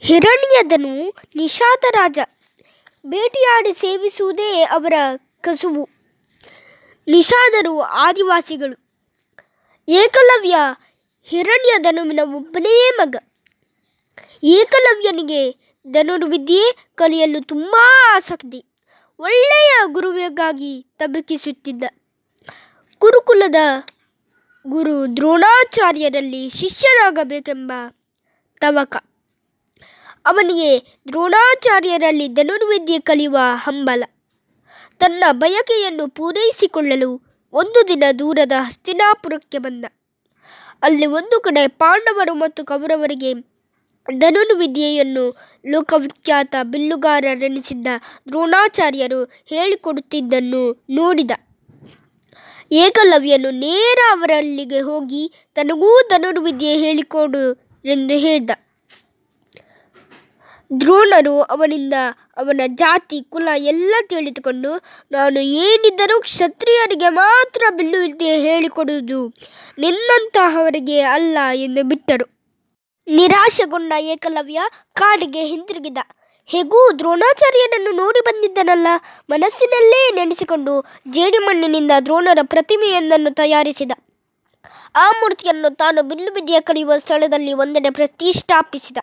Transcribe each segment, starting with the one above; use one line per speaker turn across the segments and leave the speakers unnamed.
ಹಿರಣ್ಯದನು ನಿಷಾದ ರಾಜ. ಬೇಟೆಯಾಡಿ ಸೇವಿಸುವುದೇ ಅವರ ಕಸುಬು. ನಿಷಾದರು ಆದಿವಾಸಿಗಳು. ಏಕಲವ್ಯ ಹಿರಣ್ಯಧನುವಿನ ಒಬ್ಬನೇ ಮಗ. ಏಕಲವ್ಯನಿಗೆ ಧನುರ್ವಿದ್ಯೆ ಕಲಿಯಲು ತುಂಬ ಆಸಕ್ತಿ. ಒಳ್ಳೆಯ ಗುರುವಿಗಾಗಿ ತಬಕಿಸುತ್ತಿದ್ದ ಕುರುಕುಲದ ಗುರು ದ್ರೋಣಾಚಾರ್ಯರಲ್ಲಿ ಶಿಷ್ಯನಾಗಬೇಕೆಂಬ ತವಕ. ಅವನಿಗೆ ದ್ರೋಣಾಚಾರ್ಯರಲ್ಲಿ ಧನುರ್ವಿದ್ಯೆ ಕಲಿಯುವ ಹಂಬಲ. ತನ್ನ ಬಯಕೆಯನ್ನು ಪೂರೈಸಿಕೊಳ್ಳಲು ಒಂದು ದಿನ ದೂರದ ಹಸ್ತಿನಾಪುರಕ್ಕೆ ಬಂದ. ಅಲ್ಲಿ ಒಂದು ಕಡೆ ಪಾಂಡವರು ಮತ್ತು ಕೌರವರಿಗೆ ಧನುರ್ವಿದ್ಯೆಯನ್ನು ಲೋಕವಿಖ್ಯಾತ ಬಿಲ್ಲುಗಾರರೆನಿಸಿದ್ದ ದ್ರೋಣಾಚಾರ್ಯರು ಹೇಳಿಕೊಡುತ್ತಿದ್ದನ್ನು ನೋಡಿದ. ಏಕಲವ್ಯನು ನೇರ ಅವರಲ್ಲಿಗೆ ಹೋಗಿ ತನಗೂ ಧನುರ್ವಿದ್ಯೆ ಹೇಳಿಕೊಡು ಎಂದು ಹೇಳಿದ. ದ್ರೋಣರು ಅವನಿಂದ ಅವನ ಜಾತಿ, ಕುಲ ಎಲ್ಲ ತಿಳಿದುಕೊಂಡು ನಾನು ಏನಿದ್ದರೂ ಕ್ಷತ್ರಿಯರಿಗೆ ಮಾತ್ರ ಬಿಲ್ಲುವಿದ್ಯೆ ಹೇಳಿಕೊಡುವುದು ನಿನ್ನಂತಹವರಿಗೆ ಅಲ್ಲ ಎಂದು ಬಿಟ್ಟರು. ನಿರಾಶೆಗೊಂಡ ಏಕಲವ್ಯ ಕಾಡಿಗೆ ಹಿಂದಿರುಗಿದ. ಹೇಗೂ ದ್ರೋಣಾಚಾರ್ಯನನ್ನು ನೋಡಿ ಬಂದಿದ್ದನಲ್ಲ? ಮನಸ್ಸಿನಲ್ಲೇ ನೆನೆಸಿಕೊಂಡು ಜೇಡಿಮಣ್ಣಿನಿಂದ ದ್ರೋಣರ ಪ್ರತಿಮೆಯೊಂದನ್ನು ತಯಾರಿಸಿದ. ಆ ಮೂರ್ತಿಯನ್ನು ತಾನು ಬಿಲ್ಲುವಿದ್ಯೆ ಕಲಿಯುವ ಸ್ಥಳದಲ್ಲಿ ಒಂದೆಡೆ ಪ್ರತಿಷ್ಠಾಪಿಸಿದ.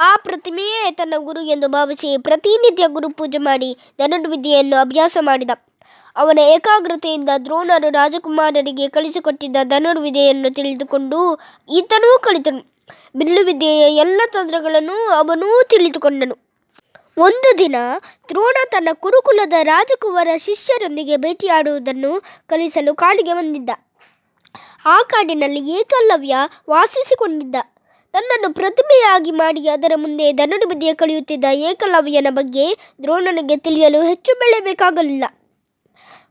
ಆ ಪ್ರತಿಮೆಯೇ ತನ್ನ ಗುರು ಎಂದು ಭಾವಿಸಿ ಪ್ರತಿನಿತ್ಯ ಗುರು ಪೂಜೆ ಮಾಡಿ ಧನುರ್ವಿದ್ಯೆಯನ್ನು ಅಭ್ಯಾಸ ಮಾಡಿದ. ಅವನ ಏಕಾಗ್ರತೆಯಿಂದ ದ್ರೋಣರು ರಾಜಕುಮಾರರಿಗೆ ಕಲಿಸಿಕೊಟ್ಟಿದ್ದ ಧನುರ್ವಿದ್ಯೆಯನ್ನು ತಿಳಿದುಕೊಂಡು ಈತನೂ ಕಲಿತನು. ಬಿಲ್ಲುವಿದ್ಯೆಯ ಎಲ್ಲ ತಂತ್ರಗಳನ್ನು ಅವನೂ ತಿಳಿದುಕೊಂಡನು. ಒಂದು ದಿನ ದ್ರೋಣ ತನ್ನ ಕುರುಕುಲದ ರಾಜಕುವರ ಶಿಷ್ಯರೊಂದಿಗೆ ಭೇಟಿಯಾಡುವುದನ್ನು ಕಲಿಸಲು ಕಾಡಿಗೆ ಬಂದಿದ್ದ. ಆ ಕಾಡಿನಲ್ಲಿ ಏಕಲವ್ಯ ವಾಸಿಸಿಕೊಂಡಿದ್ದ. ತನ್ನನ್ನು ಪ್ರತಿಮೆಯಾಗಿ ಮಾಡಿ ಅದರ ಮುಂದೆ ದನಡ ಬದಿಯ ಕಳೆಯುತ್ತಿದ್ದ ಏಕಲವ್ಯನ ಬಗ್ಗೆ ದ್ರೋಣನಿಗೆ ತಿಳಿಯಲು ಹೆಚ್ಚು ಬೆಳೆಯಬೇಕಾಗಲಿಲ್ಲ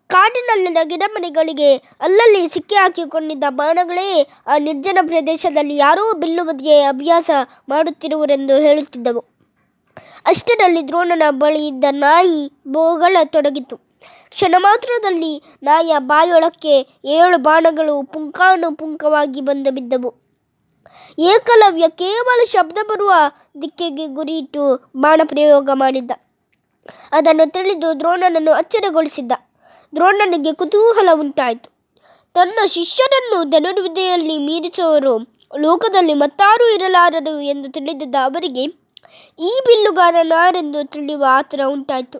ಕಾಡಿನಲ್ಲಿನ ಗಿಡಮನೆಗಳಿಗೆ ಅಲ್ಲಲ್ಲಿ ಸಿಕ್ಕಿ ಹಾಕಿಕೊಂಡಿದ್ದ ಬಾಣಗಳೇ ಆ ನಿರ್ಜನ ಪ್ರದೇಶದಲ್ಲಿ ಯಾರೋ ಬಿಲ್ಲುವಿದ್ಯೆ ಅಭ್ಯಾಸ ಮಾಡುತ್ತಿರುವರೆಂದು ಹೇಳುತ್ತಿದ್ದವು. ಅಷ್ಟರಲ್ಲಿ ದ್ರೋಣನ ಬಳಿ ಇದ್ದ ನಾಯಿ ಬೋಗಳತೊಡಗಿತು ಕ್ಷಣ ಮಾತ್ರದಲ್ಲಿ ನಾಯಿಯ ಬಾಯೊಳಕ್ಕೆ ಏಳು ಬಾಣಗಳು ಪುಂಕಾನುಪುಂಕವಾಗಿ ಬಂದು ಬಿದ್ದವು. ಏಕಲವ್ಯ ಕೇವಲ ಶಬ್ದ ಬರುವ ದಿಕ್ಕಿಗೆ ಗುರಿಯಿಟ್ಟು ಬಾಣ ಪ್ರಯೋಗ ಮಾಡಿದ್ದ. ಅದನ್ನು ತಿಳಿದು ದ್ರೋಣನನ್ನು ಅಚ್ಚರಿಗೊಳಿಸಿದ್ದ. ದ್ರೋಣನಿಗೆ ಕುತೂಹಲ ಉಂಟಾಯಿತು. ತನ್ನ ಶಿಷ್ಯರನ್ನು ಧನುರ್ವಿದೆಯಲ್ಲಿ ಮೀರಿಸುವವರು ಲೋಕದಲ್ಲಿ ಮತ್ತಾರೂ ಇರಲಾರರು ಎಂದು ತಿಳಿದಿದ್ದ ಅವರಿಗೆ ಈ ಬಿಲ್ಲುಗಾರನಾರೆಂದು ತಿಳಿಯುವ ಆತರ ಉಂಟಾಯಿತು.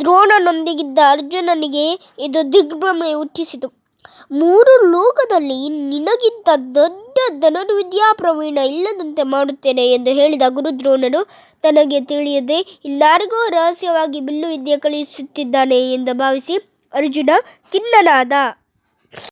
ದ್ರೋಣನೊಂದಿಗಿದ್ದ ಅರ್ಜುನನಿಗೆ ಇದು ದಿಗ್ಭ್ರಮೆ ಹುಟ್ಟಿಸಿತು. ಮೂರು ಲೋಕದಲ್ಲಿ ನಿನಗಿಂತ ದೊಡ್ಡ ಧನನು ವಿದ್ಯಾಪ್ರವೀಣ ಇಲ್ಲದಂತೆ ಮಾಡುತ್ತೇನೆ ಎಂದು ಹೇಳಿದ ಗುರುದ್ರೋಣನು, ತನಗೆ ತಿಳಿಯದೆ ಇನ್ನಾರಿಗೂ ರಹಸ್ಯವಾಗಿ ಬಿಲ್ಲುವಿದ್ಯೆ ಕಲಿಸುತ್ತಿದ್ದಾನೆ ಎಂದು ಭಾವಿಸಿ ಅರ್ಜುನ ಖಿನ್ನನಾದ